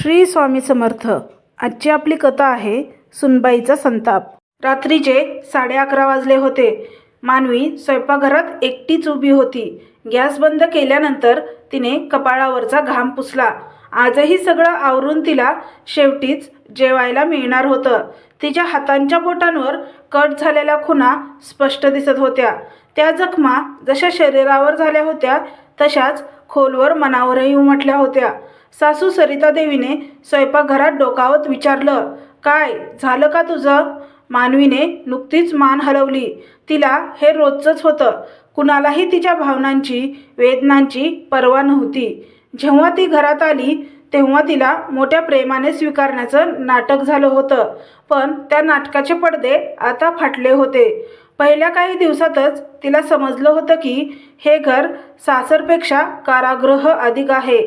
श्री स्वामी समर्थ. आजची आपली कथा आहे सुनबाईचा संताप. रात्रीचे साडे अकरा वाजले होते मानवी स्वयंपाकघरात एकटीच उभी होती. गॅस बंद केल्यानंतर तिने कपाळावरचा घाम पुसला. आजही सगळं आवरून तिला शेवटीच जेवायला मिळणार होतं. तिच्या हातांच्या बोटांवर कट झालेल्या खुणा स्पष्ट दिसत होत्या. त्या जखमा जशा शरीरावर झाल्या होत्या तशाच खोलवर मनावरही उमटल्या होत्या. सासू सरिता देवीने स्वयंपाकघरात डोकावत विचारलं काय झालं का तुझं? मानवीने नुकतीच मान हलवली. तिला हे रोजचंच होतं. कुणालाही तिच्या भावनांची वेदनांची पर्वा नव्हती. जेव्हा ती घरात आली तेव्हा तिला मोठ्या प्रेमाने स्वीकारण्याचं नाटक झालं होतं. पण त्या नाटकाचे पडदे आता फाटले होते. पहिल्या काही दिवसातच तिला समजलं होतं की हे घर सासरपेक्षा कारागृह अधिक आहे.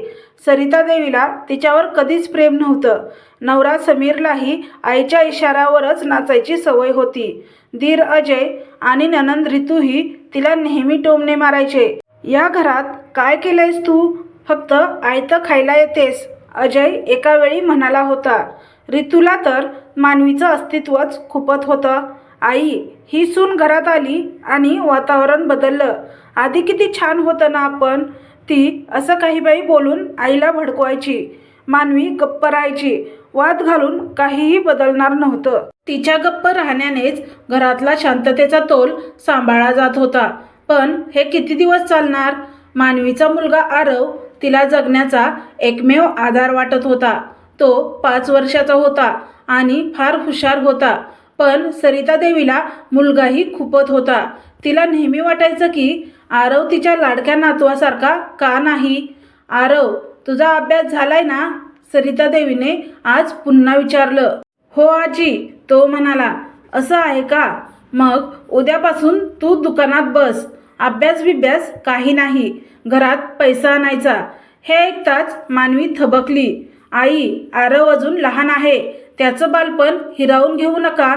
सरिता देवीला तिच्यावर कधीच प्रेम नव्हतं. नवरा समीरलाही आईच्या इशाऱ्यावरच नाचायची सवय होती. दीर अजय आणि ननंद ऋतूही तिला नेहमी टोमणे मारायचे. या घरात काय केलंयस तू? फक्त आयतं खायला येतेस अजय एका वेळी म्हणाला होता. ऋतूला तर मानवीचं अस्तित्वच खुपत होतं. आई ही सून घरात आली आणि वातावरण बदललं. आधी किती छान होतं ना आपण. ती असं काही बाई बोलून आईला भडकवायची. मानवी गप्प राहायची. वाद घालून काहीही बदलणार नव्हतं. तिच्या गप्प राहण्यानेच घरातला शांततेचा तोल सांभाळला जात होता. पण हे किती दिवस चालणार? मानवीचा मुलगा आरव तिला जगण्याचा एकमेव आधार वाटत होता. तो पाच वर्षाचा होता आणि फार हुशार होता. पण सरिता देवीला मुलगाही खूपत होता. तिला नेहमी वाटायचं की आरव तिच्या लाडक्या नातवासारखा का नाही? आरव तुझा अभ्यास झालाय ना? सरिता देवीने आज पुन्हा विचारलं. हो आजी तो म्हणाला असं आहे का? मग उद्यापासून तू दुकानात बस. अभ्यास बिभ्यास काही नाही. घरात पैसा आणायचा. हे ऐकताच मानवी थबकली. आई आरव अजून लहान आहे. त्याचं बालपण हिरावून घेऊ नका.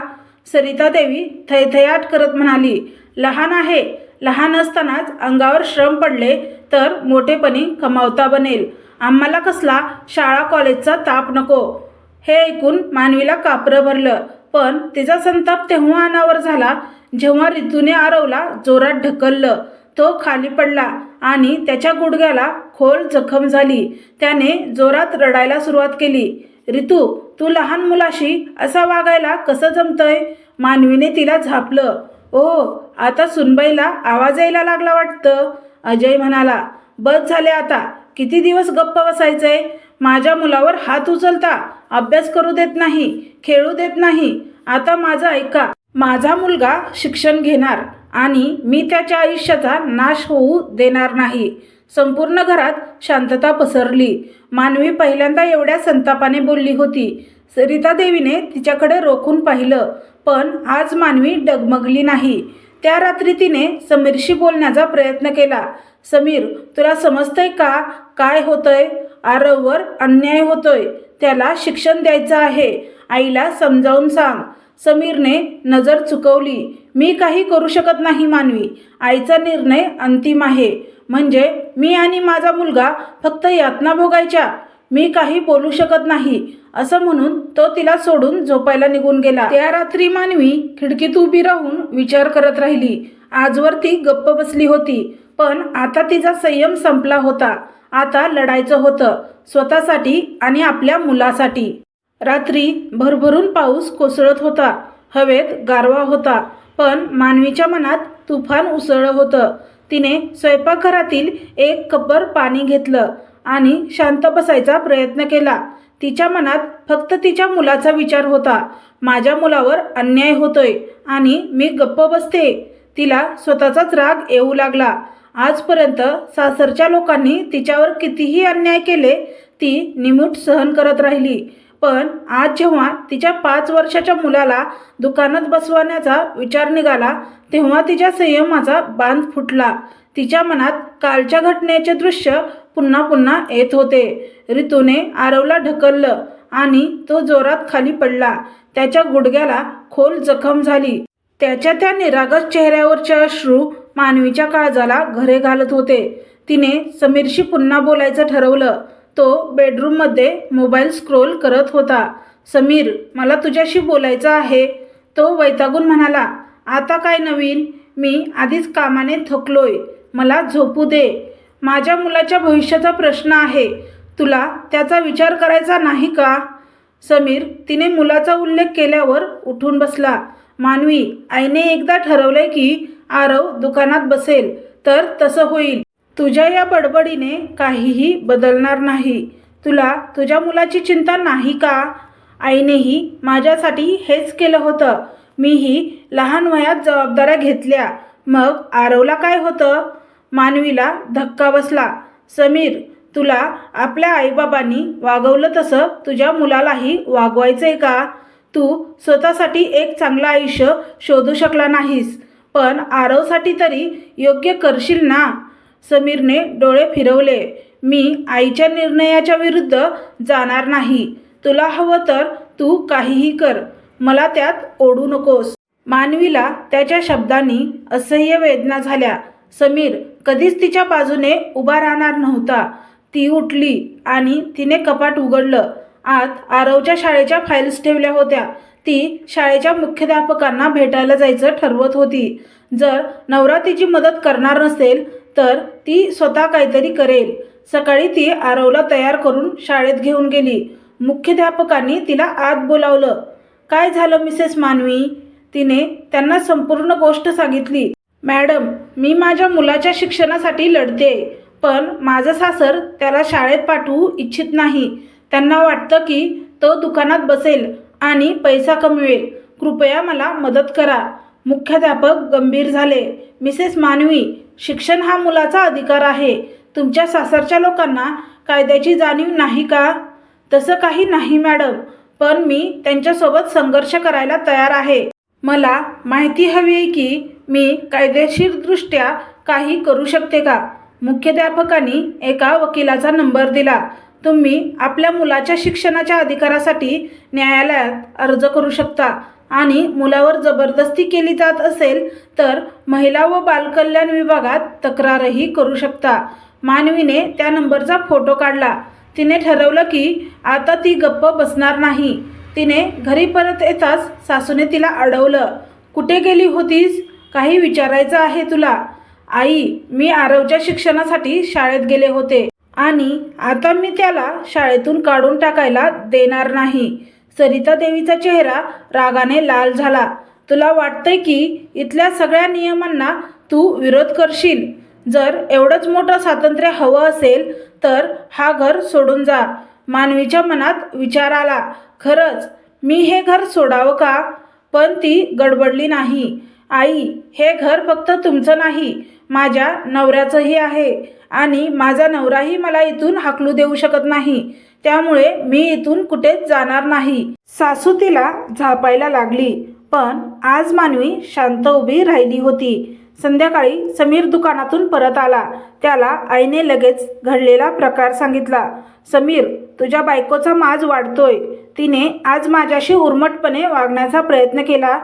सरिता देवी थैथयाट करत म्हणाली लहान आहे. लहान असतानाच अंगावर श्रम पडले तर मोठेपणी कमावता बनेल. आम्हाला कसला शाळा कॉलेजचा ताप नको. हे ऐकून मानवीला कापरं भरलं. पण तिचा संताप तेव्हा अनावर झाला जेव्हा ऋतूने आरवला जोरात ढकललं. तो खाली पडला आणि त्याच्या गुडघ्याला खोल जखम झाली. त्याने जोरात रडायला सुरुवात केली. ऋतू तू लहान मुलाशी असा वागायला कसं जमतंय? मानवीने तिला झापलं. ओ आता सुनबाईला आवाज यायला लागला वाटतं. अजय म्हणाला बस झाले आता. किती दिवस गप्प बसायचंय? माझ्या मुलावर हात उचलता. अभ्यास करू देत नाही खेळू देत नाही. आता माझं ऐका. माझा मुलगा शिक्षण घेणार आणि मी त्याच्या आयुष्याचा नाश होऊ देणार नाही. संपूर्ण घरात शांतता पसरली. मानवी पहिल्यांदा एवढ्या संतापाने बोलली होती. सरिता देवीने तिच्याकडे रोखून पाहिलं. पण आज मानवी डगमगली नाही. त्या रात्री तिने समीरशी बोलण्याचा प्रयत्न केला. समीर तुला समजतंय का? काय होतंय? आरववर अन्याय होतोय. त्याला शिक्षण द्यायचं आहे. आईला समजावून सांग. समीरने नजर चुकवली. मी काही करू शकत नाही मानवी. आईचा निर्णय अंतिम आहे. म्हणजे मी आणि माझा मुलगा फक्त यातना भोगायच्या. मी काही बोलू शकत नाही. असं म्हणून तो तिला सोडून झोपायला निघून गेला. त्या रात्री मानवी खिडकीत उभी राहून विचार करत राहिली. आजवर ती गप्प बसली होती पण आता तिचा संयम संपला होता. आता लढायचं होतं स्वतःसाठी आणि आपल्या मुलासाठी. रात्री भरभरून पाऊस कोसळत होता हवेत गारवा होता पण मानवीच्या मनात तुफान उसळलं होतं. तिने स्वयंपाकघरातील एक कपर पाणी घेतलं आणि शांत बसायचा प्रयत्न केला. तिच्या मनात फक्त तिच्या मुलाचा विचार होता. माझ्या मुलावर अन्याय होतोय आणि मी गप्प बसते. तिला स्वतःचाच राग येऊ लागला. आजपर्यंत सासरच्या लोकांनी तिच्यावर कितीही अन्याय केले ती निमूट सहन करत राहिली. पण आज जेव्हा तिच्या पाच वर्षाच्या मुलाला दुकानात बसवण्याचा विचार निघाला तेव्हा तिच्या संयमाचा बांध फुटला. तिच्या मनात कालच्या घटनेचे दृश्य पुन्हा पुन्हा येत होते. ऋतूने आरवला ढकललं आणि तो जोरात खाली पडला. त्याच्या गुडघ्याला खोल जखम झाली. त्याच्या त्या निरागस चेहऱ्यावरचे अश्रू मानवीच्या काळजाला घरे घालत होते. तिने समीरशी पुन्हा बोलायचं ठरवलं. तो बेडरूममध्ये मोबाईल स्क्रोल करत होता. समीर मला तुझ्याशी बोलायचं आहे. तो वैतागून म्हणाला आता काय नवीन? मी आधीच कामाने थकलोय. मला झोपू दे. माझ्या मुलाच्या भविष्याचा प्रश्न आहे. तुला त्याचा विचार करायचा नाही का? समीर तिने मुलाचा उल्लेख केल्यावर उठून बसला. मानवी आईने एकदा ठरवलंय की आरव दुकानात बसेल तर तसं होईल. तुझ्या या बडबडीने काहीही बदलणार नाही. तुला तुझ्या मुलाची चिंता नाही का? आईनेही माझ्यासाठी हेच केलं होतं. मीही लहान वयात जबाबदाऱ्या घेतल्या. मग आरवला काय होतं? मानवीला धक्का बसला. समीर तुला आपल्या आईबाबांनी वागवलं तसं तुझ्या मुलालाही वागवायचंय का? तू स्वतःसाठी एक चांगलं आयुष्य शोधू शकला नाहीस पण आरवसाठी तरी योग्य करशील ना? समीरने डोळे फिरवले. मी आईच्या निर्णयाच्या विरुद्ध जाणार नाही. तुला हवं तर तू काहीही कर. मला त्यात ओढू नकोस. मानवीला त्याच्या शब्दांनी असह्य वेदना झाल्या. समीर कधीच तिच्या बाजूने उभा राहणार नव्हता. ती उठली आणि तिने कपाट उघडलं. आत आरवच्या शाळेच्या फाईल्स ठेवल्या होत्या. ती शाळेच्या मुख्याध्यापकांना भेटायला जायचं ठरवत होती. जर नवरा तिची मदत करणार नसेल तर ती स्वतः काहीतरी करेल. सकाळी ती आरवला तयार करून शाळेत घेऊन गेली. मुख्याध्यापकांनी तिला आत बोलावलं. काय झालं मिसेस मानवी? तिने त्यांना संपूर्ण गोष्ट सांगितली. मॅडम मी माझ्या मुलाच्या शिक्षणासाठी लढते पण माझं सासर त्याला शाळेत पाठवू इच्छित नाही. त्यांना वाटतं की तो दुकानात बसेल आणि पैसा कमवेल. कृपया मला मदत करा. मुख्याध्यापक गंभीर झाले. मिसेस मानवी शिक्षण हा मुलाचा अधिकार आहे. तुमच्या सासरच्या लोकांना कायद्याची जाणीव नाही का? तसं काही नाही मॅडम पण मी त्यांच्यासोबत संघर्ष करायला तयार आहे. मला माहिती हवी आहे की मी कायदेशीरदृष्ट्या काही करू शकते का? मुख्याध्यापकांनी एका वकिलाचा नंबर दिला. तुम्ही आपल्या मुलाच्या शिक्षणाच्या अधिकारासाठी न्यायालयात अर्ज करू शकता आणि मुलावर जबरदस्ती केली जात असेल तर महिला व बालकल्याण विभागात तक्रारही करू शकता. मानवीने त्या नंबरचा फोटो काढला. तिने ठरवलं की आता ती गप्प बसणार नाही. तिने घरी परत येताच सासूने तिला अडवलं. कुठे गेली होतीस? काही विचारायचं आहे तुला? आई मी आरवच्या शिक्षणासाठी शाळेत गेले होते आणि आता मी त्याला शाळेतून काढून टाकायला देणार नाही. सरिता देवीचा चेहरा रागाने लाल झाला. तुला वाटतंय की इथल्या सगळ्या नियमांना तू विरोध करशील? जर एवढंच मोठं स्वातंत्र्य हवं असेल तर हा घर सोडून जा. मानवीच्या मनात विचार आला खरंच मी हे घर सोडावं का? पण ती गडबडली नाही. आई हे घर फक्त तुमचं नाही माझ्या नवऱ्याचंही आहे आणि माझा नवराही मला इथून हाकलू देऊ शकत नाही. त्यामुळे मी इथून कुठेच जाणार नाही. सासू तिला झापायला लागली पण आज मानवी शांत उभी राहिली होती. संध्याकाळी समीर दुकानातून परत आला. त्याला आईने लगेच घडलेला प्रकार सांगितला. समीर तुझ्या बायकोचा माज वाढतोय. तिने आज माझ्याशी उर्मटपणे वागण्याचा प्रयत्न केला.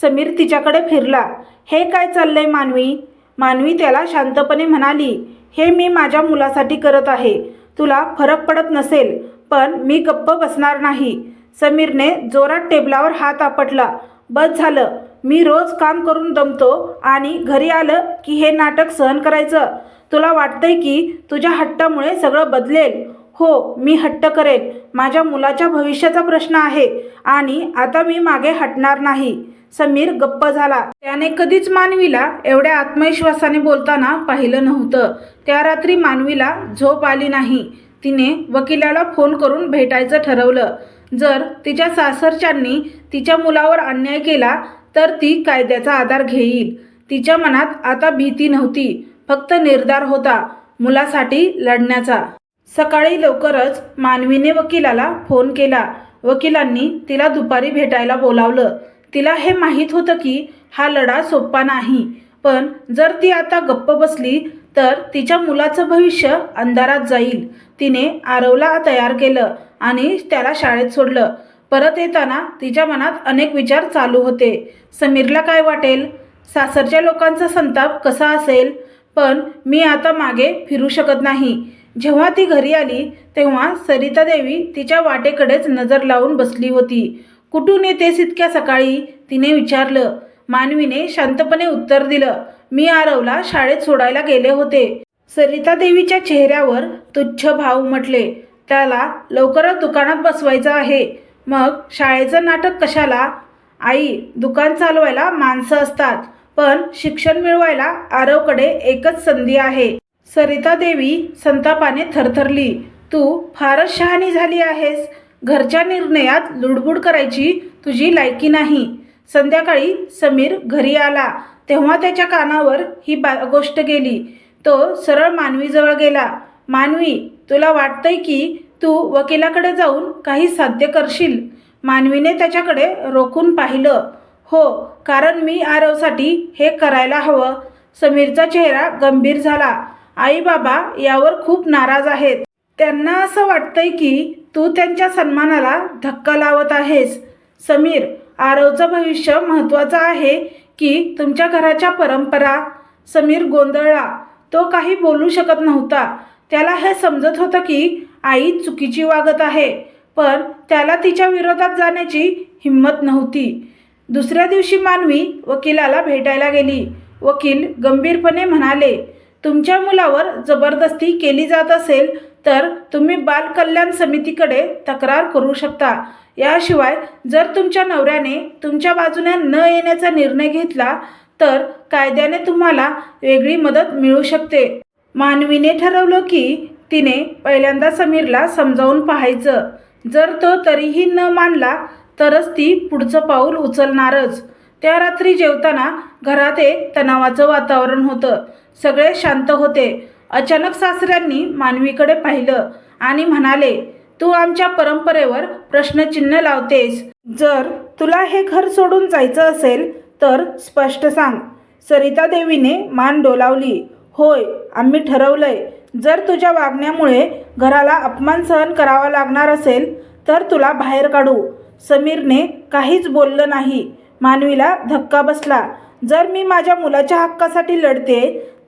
समीर तिच्याकडे फिरला. हे काय चाललंय मानवी मानवी त्याला शांतपणे म्हणाली हे मी माझ्या मुलासाठी करत आहे. तुला फरक पडत नसेल पण मी गप्प बसणार नाही समीरने जोरात टेबलावर हात आपटला. बस झालं. मी रोज काम करून दमतो आणि घरी आलं की हे नाटक सहन करायचं. तुला वाटतंय की तुझ्या हट्टामुळे सगळं बदलेल. हो मी हट्ट करेन. माझ्या मुलाच्या भविष्याचा प्रश्न आहे आणि आता मी मागे हटणार नाही. समीर गप्प झाला. त्याने कधीच मानवीला एवढ्या आत्मविश्वासाने बोलताना पाहिलं नव्हतं. त्या रात्री मानवीला झोप आली नाही. तिने वकिलाला फोन करून भेटायचं ठरवलं. जर तिच्या सासरच्यांनी तिच्या मुलावर अन्याय केला तर ती कायद्याचा आधार घेईल. तिच्या मनात आता भीती नव्हती. फक्त निर्धार होता मुलासाठी लढण्याचा. सकाळी लवकरच मानवीने वकिलाला फोन केला. वकिलांनी तिला दुपारी भेटायला बोलावलं. तिला हे माहीत होतं की हा लढा सोपा नाही. पण जर ती आता गप्प बसली तर तिच्या मुलाचं भविष्य अंधारात जाईल. तिने आरवला तयार केलं आणि त्याला शाळेत सोडलं. परत येताना तिच्या मनात अनेक विचार चालू होते. समीरला काय वाटेल? सासरच्या लोकांचा संताप कसा असेल? पण मी आता मागे फिरू शकत नाही. जेव्हा ती घरी आली तेव्हा सरिता देवी तिच्या वाटेकडेच नजर लावून बसली होती. कुठून येतेस इतक्या सकाळी? तिने विचारलं. मानवीने शांतपणे उत्तर दिलं. मी आरवला शाळेत सोडायला गेले होते. सरिता देवीच्या चेहऱ्यावर तुच्छ भाव म्हटले. त्याला लवकरच दुकानात बसवायचं आहे. मग शाळेचं नाटक कशाला? आई दुकान चालवायला माणसं असतात पण शिक्षण मिळवायला आरवकडे एकच संधी आहे. सरिता देवी संतापाने थरथरली तू फारच शहाणी झाली आहेस. घरच्या निर्णयात लुडबुड करायची तुझी लायकी नाही. संध्याकाळी समीर घरी आला. तेव्हा त्याच्या कानावर ही बा गोष्ट गेली. तो सरळ मानवीजवळ गेला. मानवी तुला वाटतंय की तू वकिलाकडे जाऊन काही साध्य करशील? मानवीने त्याच्याकडे रोखून पाहिलं. हो कारण मी आरवसाठी हे करायला हवं. समीरचा चेहरा गंभीर झाला. आई बाबा यावर खूप नाराज आहेत. त्यांना असं वाटतंय की तू त्यांच्या सन्मानाला धक्का लावत आहेस. समीर आरवचं भविष्य महत्त्वाचं आहे की तुमच्या घराच्या परंपरा. समीर गोंधळला. तो काही बोलू शकत नव्हता. त्याला हे समजत होतं की आई चुकीची वागत आहे पण त्याला तिच्या विरोधात जाण्याची हिंमत नव्हती. दुसऱ्या दिवशी मानवी वकिलाला भेटायला गेली. वकील गंभीरपणे म्हणाले तुमच्या मुलावर जबरदस्ती केली जात असेल तर तुम्ही बालकल्याण समितीकडे तक्रार करू शकता. याशिवाय जर तुमच्या नवऱ्याने तुमच्या बाजूने न येण्याचा निर्णय घेतला तर कायद्याने तुम्हाला वेगळी मदत मिळू शकते. मानवीने ठरवलं की तिने पहिल्यांदा समीरला समजावून पाहायचं. जर तो तरीही न मानला तरच ती पुढचं पाऊल उचलणारच. त्या रात्री जेवताना घरात एक तणावाचं वातावरण होतं. सगळे शांत होते. अचानक सासऱ्यांनी मानवीकडे पाहिलं आणि म्हणाले तू आमच्या परंपरेवर प्रश्नचिन्ह लावतेस. जर तुला हे घर सोडून जायचं असेल तर स्पष्ट सांग. सरिता देवीने मान डोलावली. होय आम्ही ठरवलंय. जर तुझ्या वागण्यामुळे घराला अपमान सहन करावा लागणार असेल तर तुला बाहेर काढू. समीरने काहीच बोललं नाही. मानवीला धक्का बसला. जर मी माझ्या मुलाच्या हक्कासाठी लढते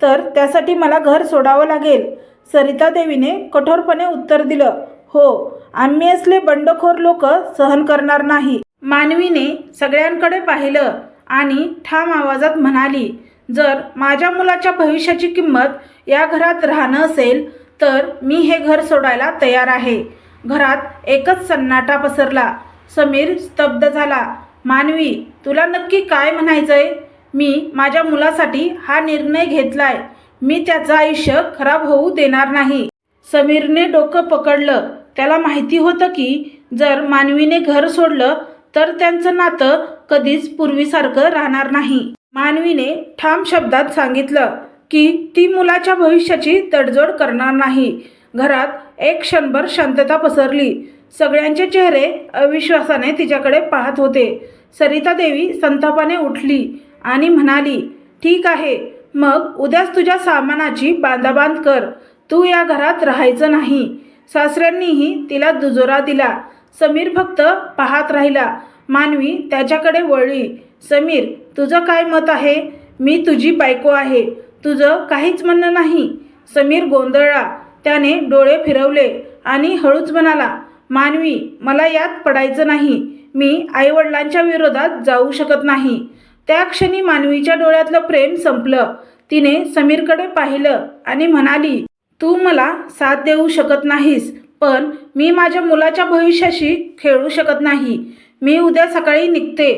तर त्यासाठी मला घर सोडावं लागेल. सरिता देवीने कठोरपणे उत्तर दिलं हो आम्ही असले बंडखोर लोक सहन करणार नाही. मानवीने सगळ्यांकडे पाहिलं आणि ठाम आवाजात म्हणाली जर माझ्या मुलाच्या भविष्याची किंमत या घरात राहणं असेल तर मी हे घर सोडायला तयार आहे. घरात एकच सन्नाटा पसरला. समीर स्तब्ध झाला मानवी तुला नक्की काय म्हणायचंय? मी माझ्या मुलासाठी हा निर्णय घेतलाय. मी त्याचं आयुष्य खराब होऊ देणार नाही. समीरने डोकं पकडलं. त्याला माहिती होतं की जर मानवीने घर सोडलं तर त्यांचं नातं कधीच पूर्वीसारखं राहणार नाही. मानवीने ठाम शब्दात सांगितलं की ती मुलाच्या भविष्याची तडजोड करणार नाही. घरात एक क्षणभर शांतता पसरली. सगळ्यांचे चेहरे अविश्वासाने तिच्याकडे पाहत होते. सरिता देवी संतापाने उठली. आणि म्हणाली ठीक आहे मग उद्याच तुझ्या सामानाची बांधाबांध कर. तू या घरात राहायचं नाही. सासऱ्यांनीही तिला दुजोरा दिला. समीर फक्त पाहत राहिला. मानवी त्याच्याकडे वळली. समीर तुझं काय मत आहे? मी तुझी बायको आहे. तुझं काहीच म्हणणं नाही. समीर गोंधळला. त्याने डोळे फिरवले आणि हळूच म्हणाला मानवी मला यात पडायचं नाही. मी आईवडिलांच्या विरोधात जाऊ शकत नाही. त्या क्षणी मानवीच्या डोळ्यातलं प्रेम संपलं. तिने समीरकडे पाहिलं आणि म्हणाली तू मला साथ देऊ शकत नाहीस पण मी माझ्या मुलाच्या भविष्याशी खेळू शकत नाही. मी उद्या सकाळी निघते.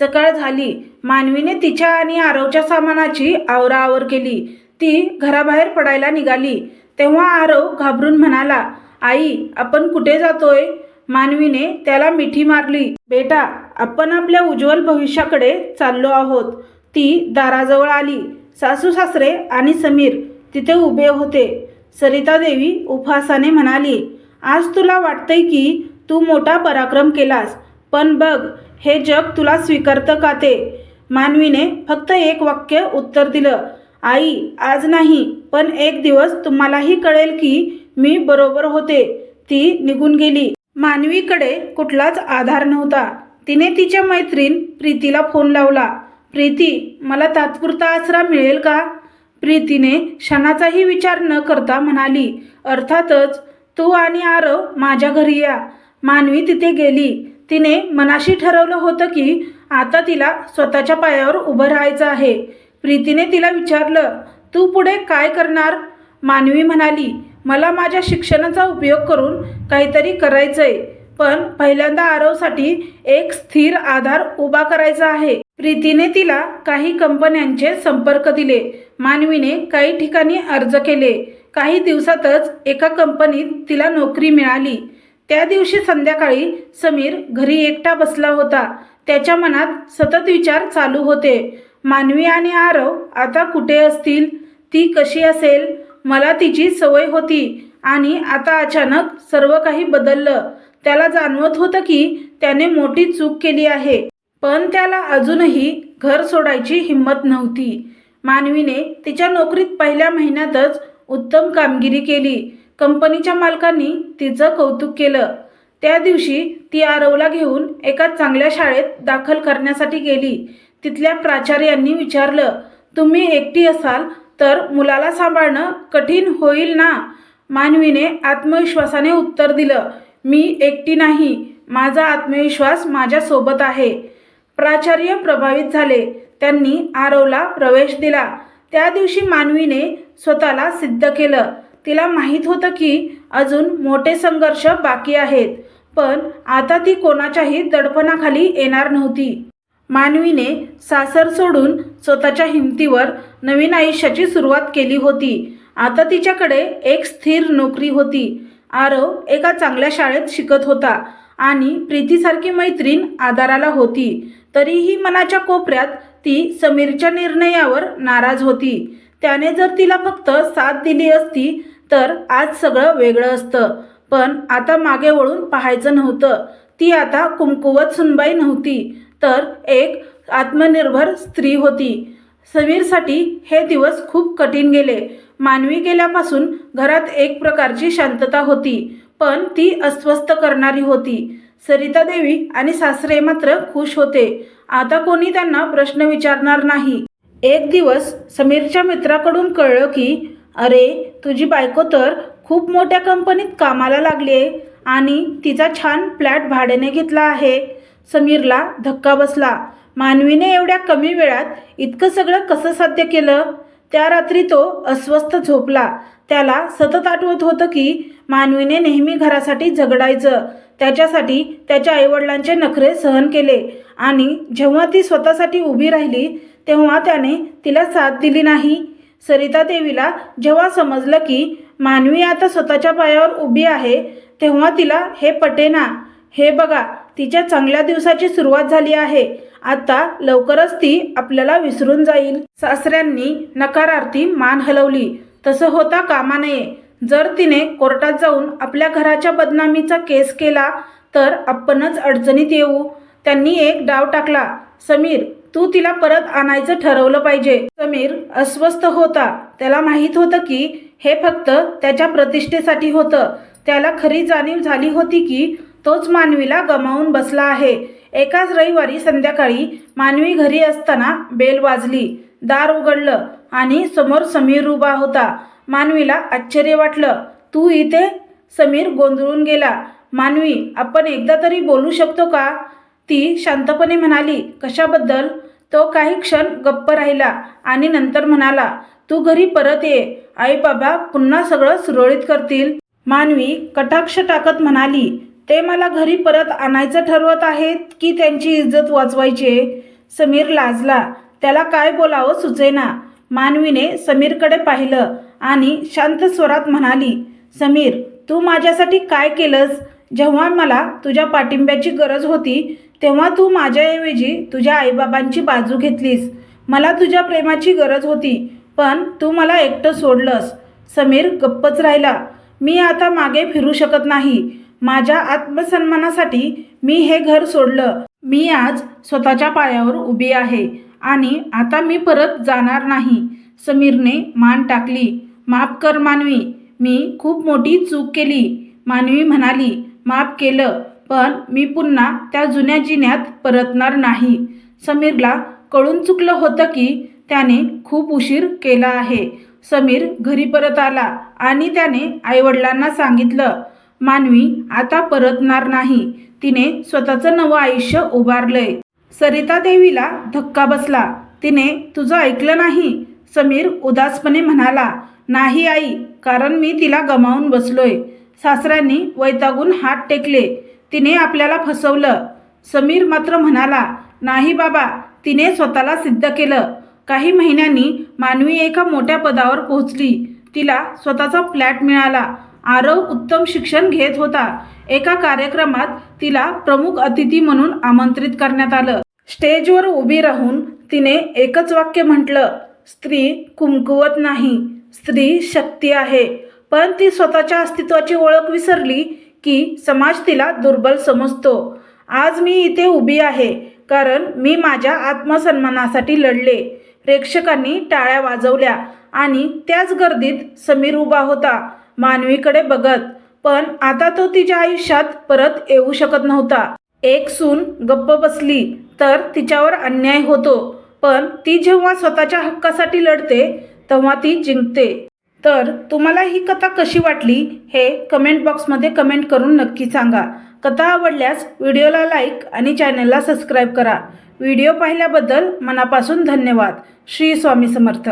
सकाळ झाली. मानवीने तिच्या आणि आरवच्या सामानाची आवराआवर केली. ती घराबाहेर पडायला निघाली. तेव्हा आरव घाबरून म्हणाला आई आपण कुठे जातोय? मानवीने त्याला मिठी मारली. बेटा आपण आपल्या उज्ज्वल भविष्याकडे चाललो आहोत ती दाराजवळ आली. सासू सासरे आणि समीर तिथे उभे होते. सरिता देवी उपहासाने म्हणाली आज तुला वाटतंय की तू मोठा पराक्रम केलास पण बघ हे जग तुला स्वीकारतं का ते मानवीने फक्त एक वाक्य उत्तर दिलं आई आज नाही पण एक दिवस तुम्हालाही कळेल की मी बरोबर होते ती निघून गेली. मानवीकडे कुठलाच आधार नव्हता. तिने तिच्या मैत्रीण प्रीतीला फोन लावला. प्रीती मला तात्पुरता आसरा मिळेल का? प्रीतीने क्षणाचाही विचार न करता म्हणाली अर्थातच तू आणि आरव माझ्या घरी या. मानवी तिथे गेली. तिने मनाशी ठरवलं होतं की आता तिला स्वतःच्या पायावर उभं राहायचं आहे. प्रीतीने तिला विचारलं तू पुढे काय करणार? मानवी म्हणाली मला माझ्या शिक्षणाचा उपयोग करून काहीतरी करायचं आहे पण पहिल्यांदा आरवसाठी एक स्थिर आधार उभा करायचा आहे. प्रीतीने तिला काही कंपन्यांचे संपर्क दिले. मानवीने काही ठिकाणी अर्ज केले. काही दिवसातच एका कंपनीत तिला नोकरी मिळाली. त्या दिवशी संध्याकाळी समीर घरी एकटा बसला होता. त्याच्या मनात सतत विचार चालू होते. मानवी आणि आरव आता कुठे असतील? ती कशी असेल? मला तिची सवय होती आणि आता अचानक सर्व काही बदललं. त्याला जाणवत होतं की त्याने मोठी चूक केली आहे. पण त्याला अजूनही घर सोडायची हिंमत नव्हती. मानवीने तिच्या नोकरीत पहिल्या महिन्यातच उत्तम कामगिरी केली. कंपनीच्या मालकांनी तिचं कौतुक केलं. त्या दिवशी ती आरवला घेऊन एका चांगल्या शाळेत दाखल करण्यासाठी गेली. तिथल्या प्राचार्यांनी विचारलं तुम्ही एकटी असाल तर मुलाला सांभाळणं कठीण होईल ना? मानवीने आत्मविश्वासाने उत्तर दिलं मी एकटी नाही माझा आत्मविश्वास माझ्यासोबत आहे. प्राचार्य प्रभावित झाले. त्यांनी आरवला प्रवेश दिला. त्या दिवशी मानवीने स्वतःला सिद्ध केलं. तिला माहीत होतं की अजून मोठे संघर्ष बाकी आहेत पण आता ती कोणाच्याही दडपणाखाली येणार नव्हती. मानवीने सासर सोडून स्वतःच्या हिमतीवर नवीन आयुष्याची सुरुवात केली होती. आता तिच्याकडे एक स्थिर नोकरी होती. आरव एका चांगल्या शाळेत शिकत होता आणि प्रीतीसारखी मैत्रीण आधाराला होती. तरीही मनाच्या कोपऱ्यात ती समीरच्या निर्णयावर नाराज होती. त्याने जर तिला फक्त साथ दिली असती तर आज सगळं वेगळं असतं. पण आता मागे वळून पाहायचं नव्हतं. ती आता कुमकुवत सुनबाई नव्हती. तर एक आत्मनिर्भर स्त्री होती. समीरसाठी हे दिवस खूप कठीण गेले. मानवी गेल्यापासून घरात एक प्रकारची शांतता होती पण ती अस्वस्थ करणारी होती. सरिता देवी आणि सासरे मात्र खुश होते. आता कोणी त्यांना प्रश्न विचारणार नाही. एक दिवस समीरच्या मित्राकडून कळलं की अरे तुझी बायको तर खूप मोठ्या कंपनीत कामाला लागली आहे आणि तिचा छान फ्लॅट भाड्याने घेतला आहे. समीरला धक्का बसला. मानवीने एवढ्या कमी वेळात इतकं सगळं कसं साध्य केलं? त्या रात्री तो अस्वस्थ झोपला. त्याला सतत आठवत होतं की मानवीने नेहमी घरासाठी झगडायचं. त्याच्यासाठी त्याच्या आईवडिलांचे नखरे सहन केले. आणि जेव्हा ती स्वतःसाठी उभी राहिली तेव्हा त्याने तिला साथ दिली नाही. सरिता देवीला जेव्हा समजलं की मानवी आता स्वतःच्या पायावर उभी आहे तेव्हा तिला हे पटेना हे बघा तिच्या चांगल्या दिवसाची सुरुवात झाली आहे. आता लवकरच ती आपल्याला विसरून जाईल. सासऱ्यांनी नकारार्थी मान हलवली. तसं होता कामा नये. जर तिने कोर्टात जाऊन आपल्या घराच्या बदनामीचा केस केला तर आपणच अडचणीत येऊ. त्यांनी एक डाव टाकला. समीर तू तिला परत आणायचं ठरवलं पाहिजे. समीर अस्वस्थ होता. त्याला माहीत होतं की हे फक्त त्याच्या प्रतिष्ठेसाठी होतं. त्याला खरी जाणीव झाली होती की तोच मानवीला गमावून बसला आहे. एकाच रविवारी संध्याकाळी मानवी घरी असताना बेल वाजली. दार उघडलं आणि समोर समीर उभा होता. मानवीला आश्चर्य वाटलं. तू इथे? समीर गोंधळून गेला. मानवी आपण एकदा तरी बोलू शकतो का? ती शांतपणे म्हणाली. कशाबद्दल? तो काही क्षण गप्प राहिला आणि नंतर म्हणाला. तू घरी परत ये. आई बाबा पुन्हा सगळं सुरळीत करतील. मानवी कटाक्ष टाकत म्हणाली. ते मला घरी परत आणायचं ठरवत आहेत की त्यांची इज्जत वाचवायची आहे. समीर लाजला. त्याला काय बोलावं सुचेना. मानवीने समीरकडे पाहिलं आणि शांत स्वरात म्हणाली समीर तू माझ्यासाठी काय केलंस? जेव्हा मला तुझ्या पाठिंब्याची गरज होती तेव्हा तू माझ्याऐवजी तुझ्या आईबाबांची बाजू घेतलीस. मला तुझ्या प्रेमाची गरज होती पण तू मला एकटं सोडलंस. समीर गप्पच राहिला. मी आता मागे फिरू शकत नाही. माझ्या आत्मसन्मानासाठी मी हे घर सोडलं. मी आज स्वतःच्या पायावर उभी आहे आणि आता मी परत जाणार नाही. समीरने मान टाकली. माफ कर मानवी. मी खूप मोठी चूक केली. मानवी म्हणाली माफ केलं पण मी पुन्हा त्या जुन्या जिन्यात परतणार नाही. समीरला कळून चुकलं होतं की त्याने खूप उशीर केला आहे. समीर घरी परत आला आणि त्याने आईवडिलांना सांगितलं मानवी आता परतणार नाही. तिने स्वतःचं नवं आयुष्य उभारलंय. सरिता देवीला धक्का बसला. तिने तुझं ऐकलं नाही? समीर उदासपणे म्हणाला. नाही आई कारण मी तिला गमावून बसलोय. सासऱ्यांनी वैतागून हात टेकले. तिने आपल्याला फसवलं. समीर मात्र म्हणाला नाही बाबा तिने स्वतःला सिद्ध केलं. काही महिन्यांनी मानवी एका मोठ्या पदावर पोहोचली. तिला स्वतःचा फ्लॅट मिळाला. आरव उत्तम शिक्षण घेत होता. एका कार्यक्रमात तिला प्रमुख अतिथी म्हणून आमंत्रित करण्यात आलं. स्टेजवर उभी राहून तिने एकच वाक्य म्हटलं स्त्री कुमकुवत नाही स्त्री शक्ती आहे. पण ती स्वतःच्या अस्तित्वाची ओळख विसरली की समाज तिला दुर्बल समजतो. आज मी इथे उभी आहे कारण मी माझ्या आत्मसन्मानासाठी लढले. प्रेक्षकांनी टाळ्या वाजवल्या आणि त्याच गर्दीत समीर उभा होता. मानवीकडे बघत. पण आता तो तिच्या आयुष्यात परत येऊ शकत नव्हता. एक सून गप्प बसली तर तिच्यावर अन्याय होतो. पण ती जेव्हा स्वतःच्या हक्कासाठी लढते तेव्हा ती जिंकते. तर तुम्हाला ही कथा कशी वाटली हे कमेंट बॉक्समध्ये कमेंट करून नक्की सांगा. कथा आवडल्यास व्हिडिओला लाईक आणि चॅनलला सबस्क्राईब करा. व्हिडिओ पाहिल्याबद्दल मनापासून धन्यवाद. श्री स्वामी समर्थ.